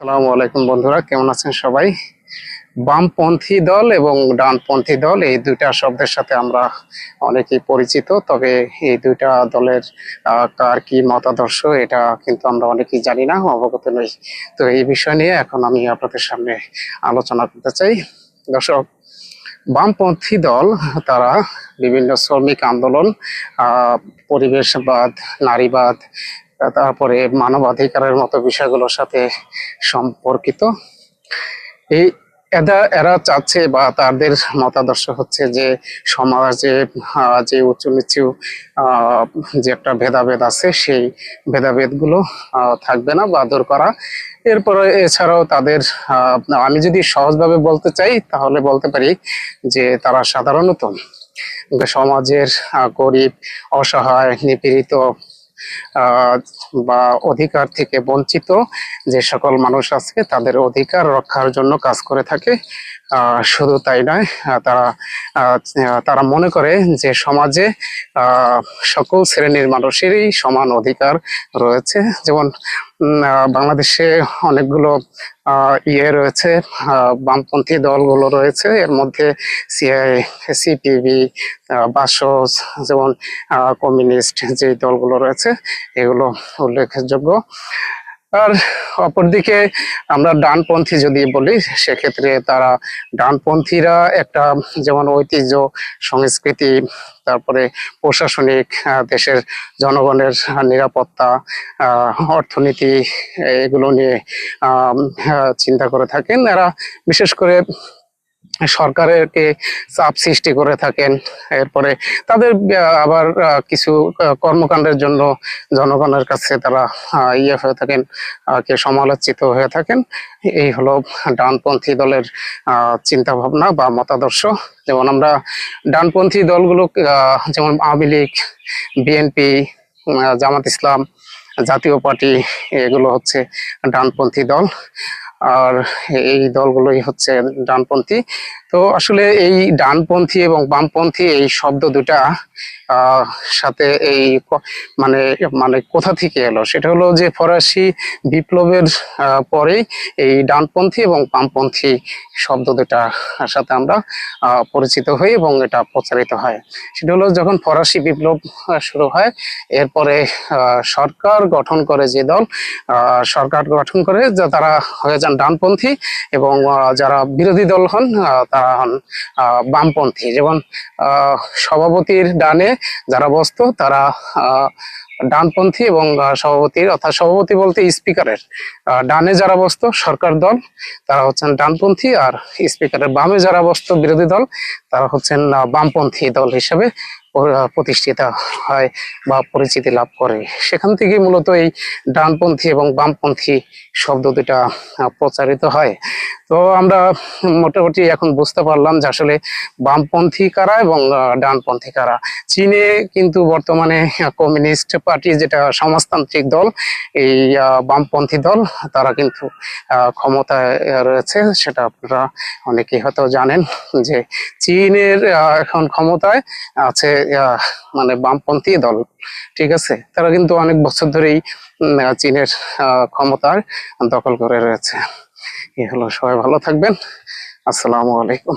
আসসালামু আলাইকুম বন্ধুরা, কেমন আছেন সবাই? বামপন্থী দল এবং ডানপন্থী দল, এই দুইটা শব্দের সাথে আমরা অনেকেই পরিচিত, তবে এই দুইটা দলের কার কি মতাদর্শ, এটা কিন্তু আমরা অনেকেই জানি না, অবগত নই। তো এই বিষয় নিয়ে এখন আমি আপনাদের সামনে আলোচনা করতে চাই। দর্শক, বামপন্থী দল, তারা বিভিন্ন শ্রমিক আন্দোলন পরিবেশবাদ, নারীবাদ তারপরে মানবাধিকারের মতো বিষয়গুলোর সাথে সম্পর্কিত। এই এরা এরা চাচ্ছে বা তাদের মতাদর্শ হচ্ছে যে সমাজে যে উঁচু নিচু যে একটা ভেদাভেদ আছে, সেই ভেদাভেদগুলো থাকবে না বা দূর করা। এরপরে এছাড়াও তাদের আমি যদি সহজভাবে বলতে চাই, তাহলে বলতে পারি যে তারা সাধারণত সমাজের গরিব, অসহায়, নিপীড়িত বা অধিকার থেকে বঞ্চিত যে সকল মানুষ আছে, তাদের অধিকার রক্ষার জন্য কাজ করে থাকে। শুধু তাই নয় তারা তারা মনে করে যে সমাজে সকল শ্রেণির মানুষেরই সমান অধিকার রয়েছে। যেমন বাংলাদেশে অনেকগুলো ইয়ে রয়েছে বামপন্থী দলগুলো রয়েছে। এর মধ্যে সিআই সিপিবি বাসস, যেমন কমিউনিস্ট যে দলগুলো রয়েছে, এগুলো উল্লেখযোগ্য। আর অপরদিকে আমরা ডানপন্থী যদি বলি, সেক্ষেত্রে তারা ডানপন্থীরা একটা যেমন ঐতিহ্য, সংস্কৃতি, তারপরে প্রশাসনিক দেশের জনগণের নিরাপত্তা অর্থনীতি, এগুলো নিয়ে চিন্তা করে থাকেন। এরা বিশেষ করে সরকারেরকে চাপ সৃষ্টি করে থাকেন। এরপরে তাদের আবার কিছু কর্মকাণ্ডের জন্য জনগণের কাছে তারা ইয়ে হয়ে থাকেন কে সমালোচিত হয়ে থাকেন। এই হলো ডানপন্থী দলের চিন্তা ভাবনা বা মতাদর্শ। যেমন আমরা ডানপন্থী দলগুলো যেমন Awami League, BNP Jamaat Islam, Jatiya Party, এগুলো হচ্ছে ডানপন্থী দল। আর এই দলগুলোই হচ্ছে ডানপন্থী। তো আসলে এই ডানপন্থী এবং বামপন্থী এই শব্দ দুটা সাথে এই মানে মানে কোথা থেকে এলো? সেটা হলো যে ফরাসি বিপ্লবের পরেই এই ডানপন্থী এবং বামপন্থী শব্দ দুটা সাথে আমরা পরিচিত হই এবং এটা প্রচারিত হয়। সেটা হলো যখন ফরাসি বিপ্লব শুরু হয়, এরপরে সরকার গঠন করে যে দল সরকার গঠন করে যা তারা হয়ে যান ডানপন্থী এবং যারা বিরোধী দল হন তারা হন বামপন্থী। যেমন সভাপতির ডানে যারা বস্তু, তারা ডানপন্থী এবং সভাপতির অর্থাৎ সভাপতি বলতে স্পিকারের। ডানে যারা বসত, সরকার দল, তারা হচ্ছেন ডানপন্থী, আর স্পিকারের বামে যারা বসত, বিরোধী দল, তারা হচ্ছেন বামপন্থী দল হিসেবে প্রতিষ্ঠিত হয় বা পরিচিতি লাভ করে। সেখান থেকে মূলত এই ডানপন্থী এবং বামপন্থী শব্দ দুটা প্রচারিত হয়। তো আমরা মোটামুটি এখন বুঝতে পারলাম যে আসলে বামপন্থী কারা এবং ডানপন্থী কারা। চীনে কিন্তু বর্তমানে কমিউনিস্ট পার্টি যেটা সমাজতান্ত্রিক দল, এই বামপন্থী দল, তারা কিন্তু ক্ষমতায় রয়েছে। সেটা আপনারা অনেকেই হয়তো জানেন যে চীনের এখন ক্ষমতায় আছে মানে বামপন্থী দল, ঠিক আছে? তারা কিন্তু অনেক বছর ধরেই চীনের ক্ষমতার দখল করে রয়েছে। এ হলো, সবাই ভালো থাকবেন। আসসালামু আলাইকুম।